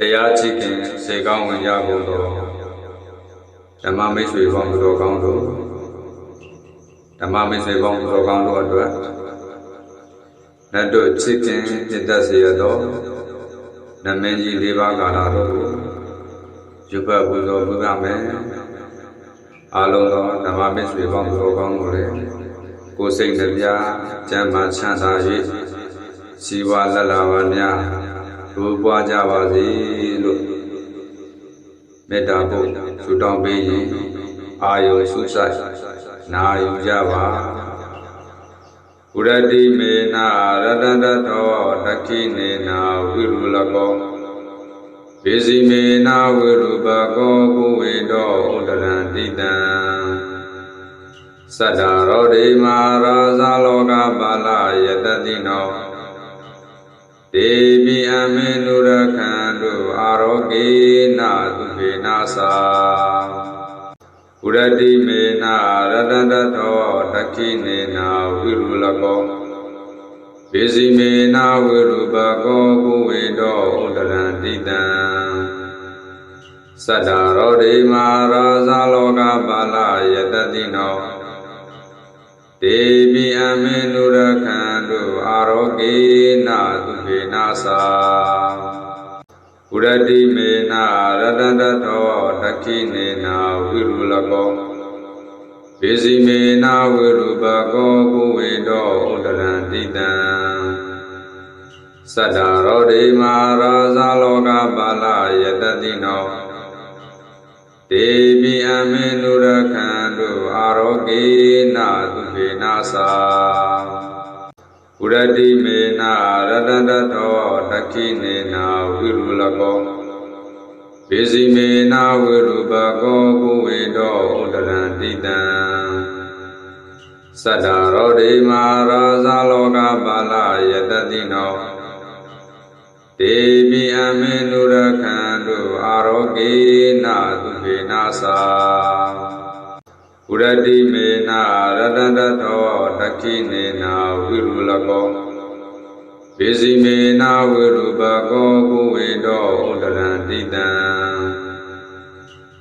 တရားချစ်ခင်စေကောင်းဝင်ကြကုန်သောဓမ္မမိတ်ဆွေပေါင်းသူတော်ကောင်းတို့ဓမ္မမိတ်ဆွေပေါင်းသူတော်ကောင်းတို့အတွက်လက်တို့ချစ်ခင်จิตသက်စေရသောနမင်းကြီး၄ပါးကာလတို့ကိုယူပတ်ပူဇော်ပူဇော်မယ်အားလုံးသောဓမ္မမိတ်ဆွေပေါင်းသူတော်ကောင်းတို့လည်းကိုယ်စိတ်နှပြကျမ်းမာချမ်းသာ၍စီဝါလက်လာပါများ ဒုပွားကြပါစေလို့မေတ္တာပို့ဆုတောင်းပေးရင်အာယုံဆုဆိုင်နာယူကြပါဥရတိမေနာရတတတောတခိနေနာဝိရုလကောဘေစီမေနာဝိရုပကောဘုဝေတောဥဒရံတိတံသတ္တရောဓိမာရာဇာလောကပါလယတတိနော ဒေပိအမေနုရခန္တုအာရောဂေနသုခေနာသာဥရတိမေနာရတတတောတခိနေနာဝိရုလကောဘေစီမေနာဝိရုပကောဘုဝေတောဥဒရံတိတံသတ္တရောဓိမာရာဇာလောကပါလယတတိနောဒေပိအမေနုရခန္တုအာရောဂေနသု ခေနာသာဥရတိမေနာရတတတောတခိနေနာဝိရုလကောဘေစီမေနာဝိရုပကောဘုဝေတောဥဒရံတိတံသတ္တရောဓိမာရာဇာလောကပါလယတတိနောဒေပိအမေနုရခန္တုအာရောဂေနသုခေနာသာ ဥရတိမေနာရတတတောတခိနေနာဝိရုလကောဘေစီမေနာဝိရုပကောဘုဝေတောဥဒရံတိတံသတ္တရောဓိမာရာဇာလောကပါလယတတိနောဒေပိအမေနုရခန္တုအာရောဂေနသုခေနာသာ ဥရတိမေနာရတတတောတခိနေနာဝိရုလကောဘေစီမေနာဝိရုပကောဘုဝေတောဥဒရံတိတံ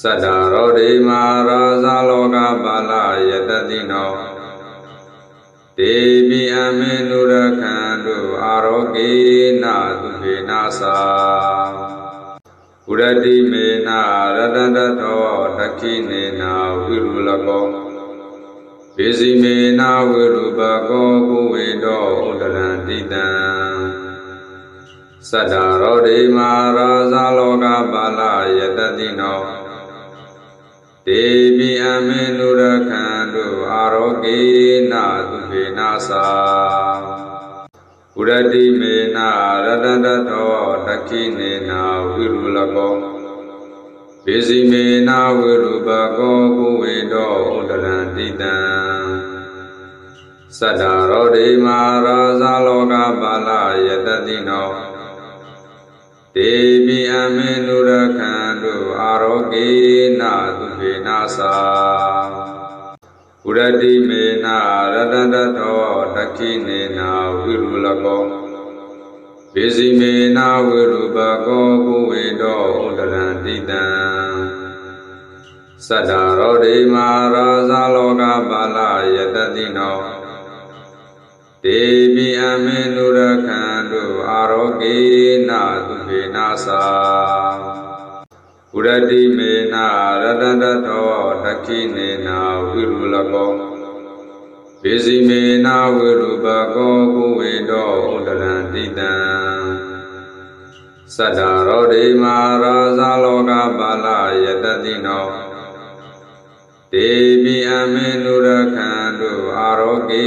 သတ္တရောဓိမာရာဇာလောကပါလယတတိနောဒေပိအမေနုရခန္တုအာရောဂေနသုခေနာသာ ဥရတိမေနာရတတတောတခိနေနာဝိရုလကောဘေစီမေနာဝိရုပကောဘုဝေတောဥဒရံတိတံသတ္တရောဓိမာရာဇာလောကပါလယတတိနောဒေပိအမေနုရခန္တုအာရောဂေနသုခေနာသာ ဥရတိမေနာရတတတောတခိနေနာဝိရုလကောဘေစီမေနာဝိရုပကောဘုဝေတောဥဒရံတိတံသတ္တရောဓိမာရာဇာလောကပါလယတတိနောဒေပိအမေနုရခန္တုအာရောဂေနသုခေနာသာ ဥရတိမေနာရတတတောတခိနေနာဝိရုလကောဘေစီမေနာဝိရုပကောဘုဝေတောဥဒရံတိတံသတ္တရောဓိမာရာဇာလောကပါလယတတိနောဒေပိအမေနုရခန္တုအာရောဂေနသုခေနာသာ ဥရတိမေနာရတတတောတခိနေနာဝိရုလကောဘေစီမေနာဝိရုပကောဘုဝေတောဥဒရံတိတံသတ္တရောဓိမာရာဇာလောကပါလယတတိနောဒေပိအမေနုရခန္တုအာရောဂေ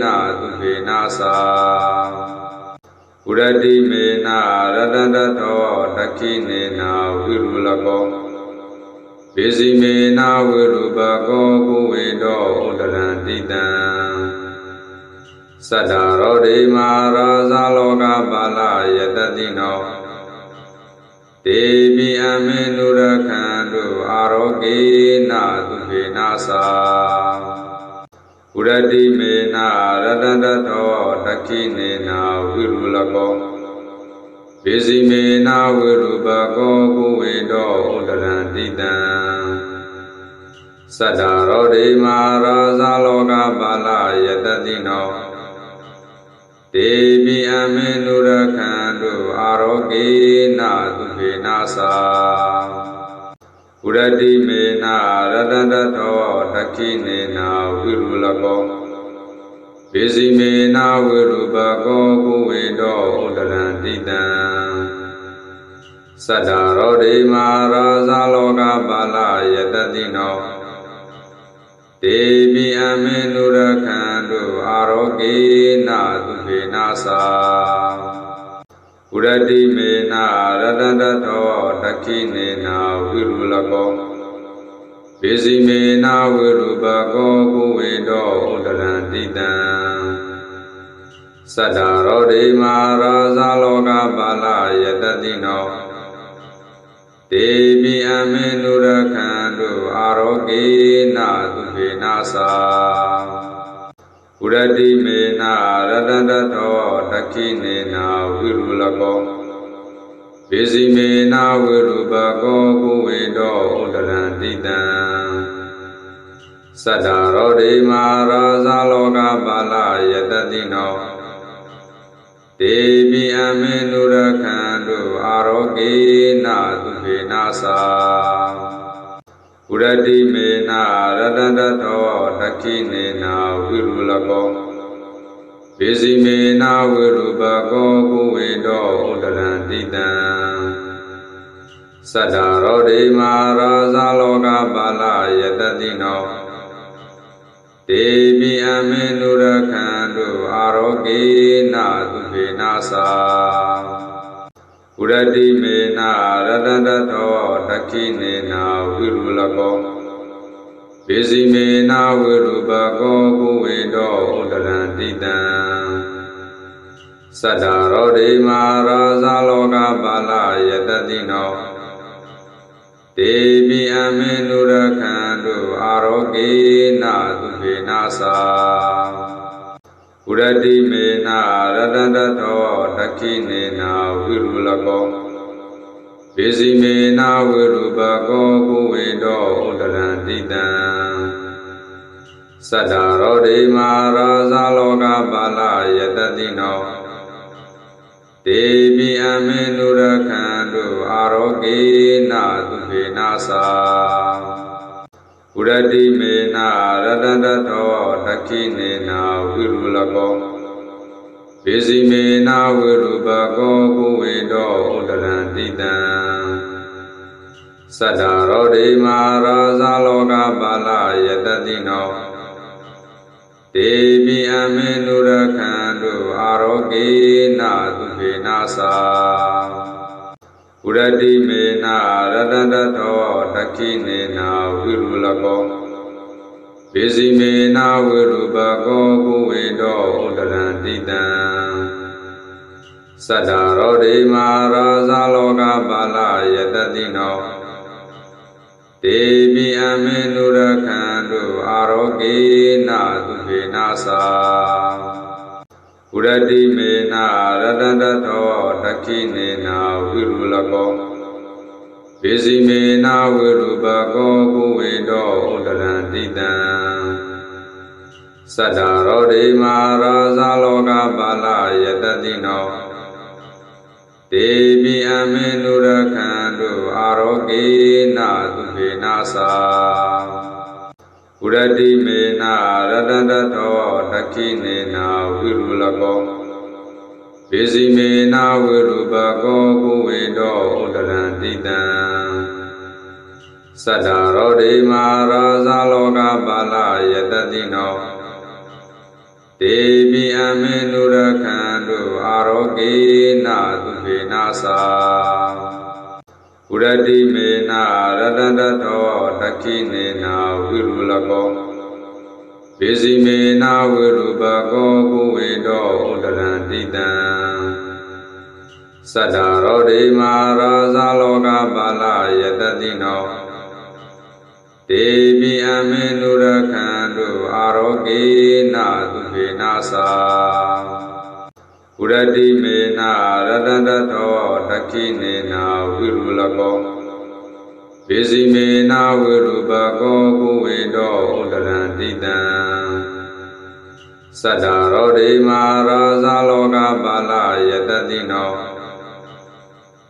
နသုခေနာသာဥရတိမေနာရတတတောတခိနေနာဝိရုလ ကောဘေစီမေနာဝိရုပကောဘုဝေတောဥဒရံတိတံသတ္တရောဓိမာရာဇာလောကပါလယတတိနောဒေပိအမေနုရခန္တုအာရောဂေနသုခေနာသာဥရတိမေနာရတတတောတခိနေနာဝိရုလကောဘ ပိစီမေနာဝိရုပကောကုဝေတောဥဒရံတိတံသတ္တရောဓိမာရာဇာလောကပါလယတတိနောတေပိအမေနုရခန္တုအာရောဂေနသုခေနာသာဥရတိမေနာရတတတောတခိနေနာဝိရုလကော ပိစီမေနာဝိရုပကောကုဝေတောဥဒရံတိတံသတ္တရောဓိမာရာဇာလောကပါလယတတိနောတေပိအမေနုရခန္တုအာရောဂေနသုခေနာသာဥရတိမေနာရတတတောတခိနေနာဝိရုလကော ပိစီမေနာဝိရုပကောကုဝေတောဥဒရံတိတံသတ္တရောဓိမာရာဇာလောကပါလယတတိနောတေပိအမေနုရခန္တုအာရောဂေနသုခေနာသာဥရတိမေနာရတတတောတခိနေနာဝိရုလကော ပိစီမေနာဝိရုပကောကုဝေတောဥဒရံတိတံသတ္တရောဓိမာရာဇာလောကပါလယတတိနောတေပိအမေနုရခန္တုအာရောဂေနသုခေနာသာဥရတိမေနာရတတတောတခိနေနာဝိရုလကော ပိစီမေနာဝိရုပကောကုဝေတောဥဒရံတိတံသတ္တရောဓိမာရာဇာလောကပါလယတတိနောတေပိအမေနုရခန္တုအာရောဂေနသုခေနာသာဥရတိမေနာရတတတောတခိနေနာဝိရုလကော ပိစီမေနာဝိရုပကောကုဝေတောဥဒရံတိတံသတ္တရောဓိမာရာဇာလောကပါလယတတိနောတေပိအမေနုရခန္တုအာရောဂေနသုခေနာသာဥရတိမေနာရတတတောတခိနေနာဝိရုလကောပိ စီမေနာဝိရုပကောကုဝေတောဥဒရံတိတံသတ္တရောဓိမာရာဇာလောကပါလယတတိနောတေပိအမေနုရခန္တုအာရောဂေနသုခေနာသာဥရတိမေနာရတတတောတခိနေနာဝိရုလကော ပိစီမေနာဝိရုပကောကုဝေတောဥဒရံတိတံသတ္တရောဓိမာရာဇာလောကပါလယတတိနောတေပိအမေနုရခန္တုအာရောဂေနသုခေနာသာဥရတိမေနာရတတတောတခိနေနာဝိရုလကော ပိစီမေနာဝိရုပကောကုဝေတောဥဒရံတိတံသတ္တရောဓိမာရာဇာလောကပါလယတတိနောတေပိအမေနုရခန္တုအာရောဂေနသုခေနာသာဥရတိမေနာရတတတောတခိနေနာဝိရုလကောပိစီမေနာဝိရုပကောကုဝေတောဥဒရံတိတံ သတ္တရောဓိမာရာဇာလောကပါလယတတိနောတေပိအမေနုရခန္တုအာရောဂေနသုခေနာသာဥရတိမေနာရတတတောတခိနေနာဝိရုလကောပိစီမေနာဝိရုပကောကုဝေတောဥဒရံတိတံသတ္တရောဓိမာရာဇာလောကပါလယတတိနော တေပိအမေနုရခန္တုအာရောဂေနသုခေနာသာဥရတိမေနာရတတတောတခိနေနာဝိရုလကောပိစီမေနာဝိရုပကောကုဝေတောဥဒရံတိတံသတ္တရောဓိမာရာဇာလောကပါလယတတိနောတေပိအမေနုရခန္တုအာရောဂေနသုခေနာ သာဥပုရတိမေနာရတတတောတခိနေနာဝိရုလကောပိစီမေနာဝိရုပကောဘုဝေတောဥဒရံတိတံသတ္တရောဓိမာရာဇာလောကပါလယတတိနော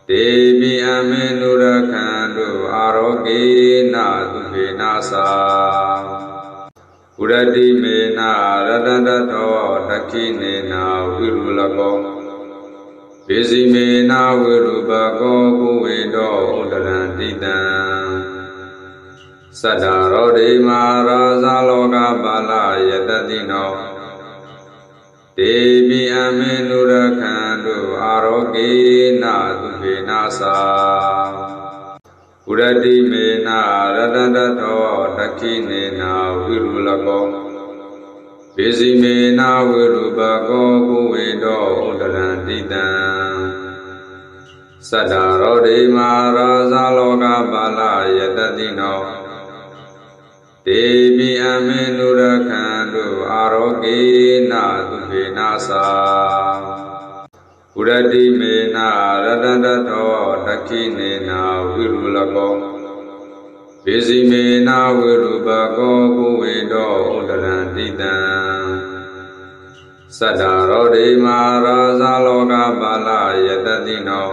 ဒေပိအမေနုရခန္တုအာရောဂေနသုခေနာသာ ပုရတိမေနာရတတတောတခိနေနာဝိရုလကောပိစီမေနာဝိရုပကောဘုဝေတောဥဒရံတိတံသတ္တရောဓိမာရာဇာလောကပါလယတတိနောဒေပိအမေနုရခန္တုအာရောဂေနသုခေနာသာ ပုရတိမေနာရတတတောတခိနေနာဝိရုလကောပိစီမေနာဝိရုပကောဘုဝေတောဥဒရံတိတံသတ္တရောဓိမာရာဇာလောကပါလယတတိနောဒေပိအမေနုရခန္တုအာရောဂေနသုခေနာသာ ပုရတိမေနာရတတတောတခိနေနာဝိရုလကောပိစီမေနာဝိရုပကောဘုဝေတောဥဒရံတိတံသတ္တရောဓိမာရာဇာလောကပါလယတတိနော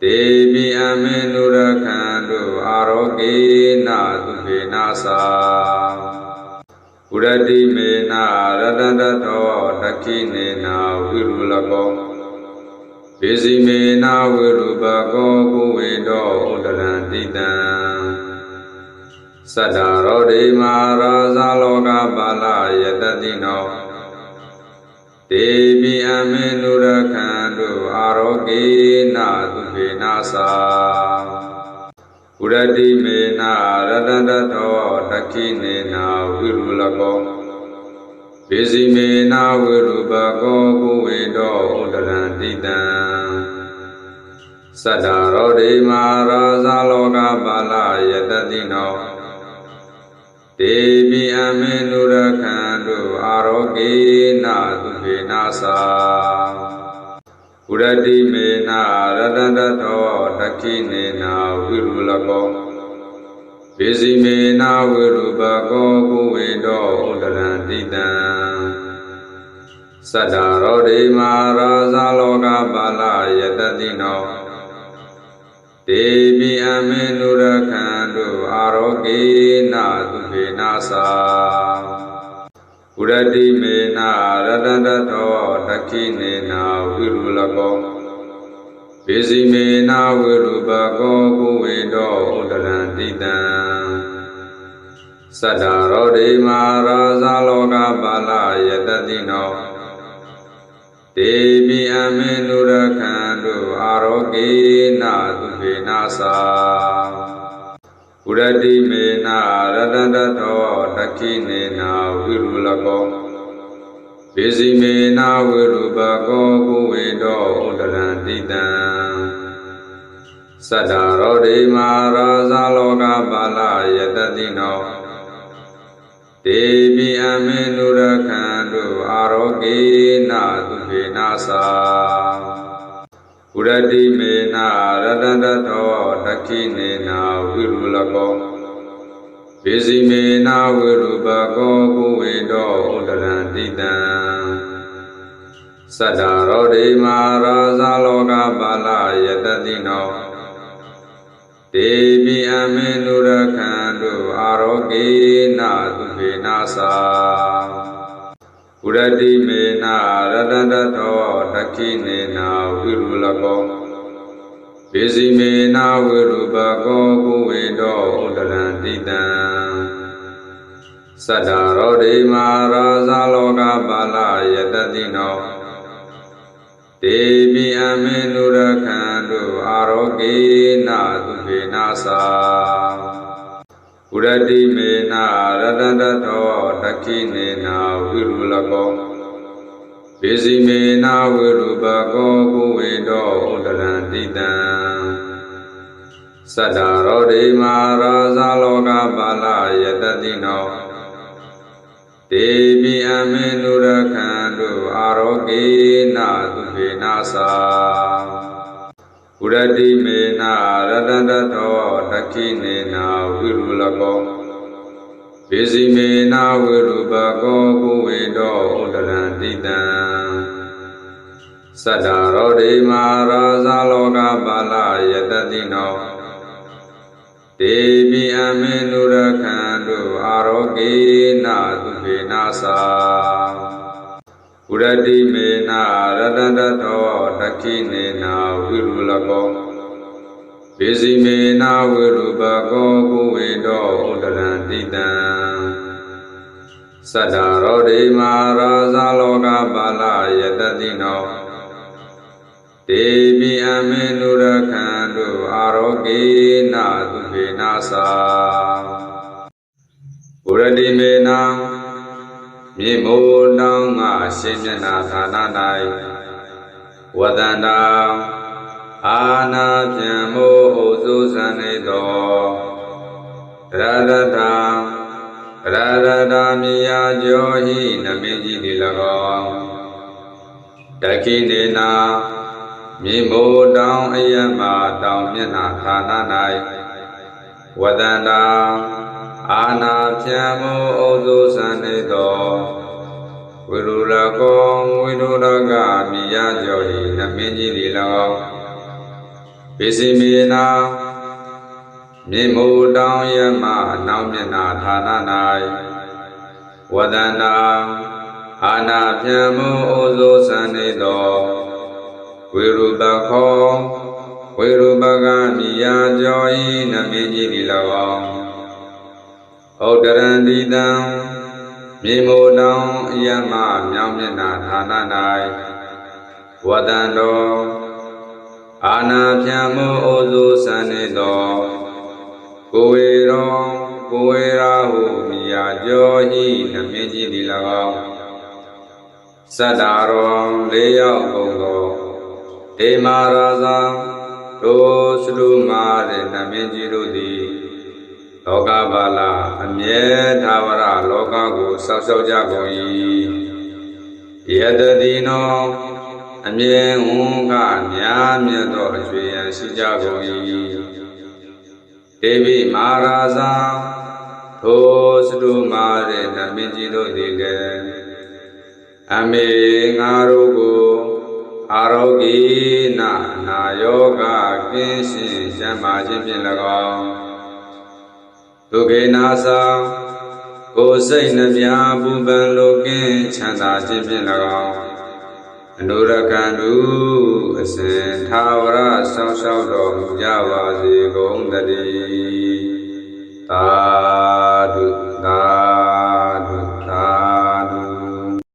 ဒေပိအမေနုရခန္တုအာရောဂေနသုခေနာသာ ပုရတိမေနာရတတတောတခိနေနာဝိရုလကောပိစီမေနာဝိရုပကောဘုဝေတောဥဒရံတိတံသတ္တရောဓိမာရာဇာလောကပါလယတတိနောဒေပိအမေနုရခန္တုအာရောဂေနသုခေနာသာ ပုရတိမေနာရတတတောတခိနေနာဝိရုလကောပိစီမေနာဝိရုပကောဘုဝေတောဥဒရံတိတံသတ္တရောဓိမာရာဇာလောကပါလယတတိနောဒေပိအမေနုရခန္တုအာရောဂေနသုခေနာသာ ပုရတိမေနာရတတတောတခိနေနာဝိရုလကောပိစီမေနာဝိရုပကောဘုဝေတောဥဒရံတိတံသတ္တရောဓိမာရာဇာလောကပါလယတတိနောဒေပိအမေနုရခန္တုအာရောဂေနသုခေနာသာ ပုရတိမေနာရတတတောတခိနေနာဝိရုလကောပိစီမေနာဝိရုပကောဘုဝေတောဥဒရံတိတံသတ္တရောဓိမာရာဇာလောကပါလယတတိနောဒေပိအမေနုရခန္တုအာရောဂေနသုခေနာသာ ပုရတိမေနာရတတတောတခိနေနာဝိရုလကောပိစီမေနာဝိရုပကောဘုဝေတောဥဒရံတိတံသတ္တရောဓိမာရာဇာလောကပါလယတတိနောဒေပိအမေနုရခန္တုအာရောဂေနသုခေနာသာပု ရတိမေနာရတတတောတခိနေနာဝိရုလကောပိစီမေနာဝိရုပကောဘုဝေတောဥဒရံတိတံသတ္တရောဓိမာရာဇာလောကပါလယတတိနောဒေပိအမေနုရခန္တုအာရောဂေနသုခေနာသာပုရတိမေနာရတတတော တခိနေနာဝိရုလကောပိစီမေနာဝိရုပကောဘုဝေတောဥဒရံတိတံသတ္တရောဓိမာရာဇာလောကပါလယတတိနောဒေပိအမေနုရခန္တုအာရောဂေနသုခေနာသာပုရတိမေနာရတတတောတခိနေနာဝိရုလကော ပိစီမေနာဝိရုပကောဘုဝေတောဥဒရံတိတံသတ္တရောဓိမာရာဇာလောကပါလယတတိနောဒတေပိအမေနုရခန္တုအာရောဂေနသုခေနာသာဥရတိမေနရတတတောတခိနေနာဝိရုလကော ပိစီမေနဝိရုပကောကုဝေတောဥဒရံတိတံသတ္တရောဓိမာရာဇာလောကပါလယတတိနောတေပိအမေနုရခန္တုအာရောဂေနသုခေနာသာဥရတိမေနရတတတောတခိနေနာဝိရုလကော ပိစီမေနဝိရုပကောကုဝေတောဥဒရံတိတံသတ္တရောဓိမာရာဇာလောကပါလယတတိနောတေပိအမေနုရခန္တုအာရောဂေနသုခေနာသာဘုရတိမေနမြေမိုးတောင်းငါရှင်မျက်နာဌာန၌ဝဒန္တာ အာနာပြန်မိုးဥစုဇန်နေသောရတတံရတတာမြာကျော်ဟိနမင်းကြီးဒီ၎င်းတခိနေနာမြေမိုးတောင်အယမတောင်မျက်နှာဌာန၌ဝဒန္တာအာနာဖြံမိုးဩဇုစံနေသောဝိရုလကောဝိရုလကမိယကျော်ဤနမင်းကြီးဒီ၎င်း ပိစိမေနာမြေမိုးတောင်ယမအနောက်မျက်နှာဌာန၌ဝဒန္တာအာနာဖြံမိုးဩဇုစံနေသောဝိရုပခောဝိရုပကမိယာကျော်ဤနမင်းကြီးဒီ၎င်းဩဒရန္တိတံမြေမိုးတောင်အယမမြောင်မျက်နာဌာန၌ဝဒန္တော အာနာဖြံမောဩဇုစံနေသောကိုဝေရောကိုဝေရာဟုမိယာကျော်ဤနမင်းကြီးဒီ၎င်းသတ္တရောလေးရောက်ကုန်သောဒေမာရာဇာတို့စလူမာတဲ့နမင်းကြီးတို့သည်လောကပါလအမြဲသာဝရလောကကိုစောက်ရှောက်ကြကုန်၏ယတတိနော အမြဲဝန်ကများမြတ်သောအကျွေရန်ရှိကြကုန်၏ဒေဝိမာရာဇာထိုစလူမာတဲ့နမင်းကြီးတို့သည်လည်းအမေငါတို့ကိုအာရောဂိနနာယောဂကင်းရှင်းရှမ်းပါခြင်းဖြင့်၎င်းဒုက္ခနာသာကိုယ်စိတ်နှပြပူပန်လိုကင်းချမ်းသာခြင်းဖြင့်၎င်း အနုရကံတုအစဉ်သာဝရဆောင်းရှောက်တော်မူကြပါစေကုန်သတည်းသာ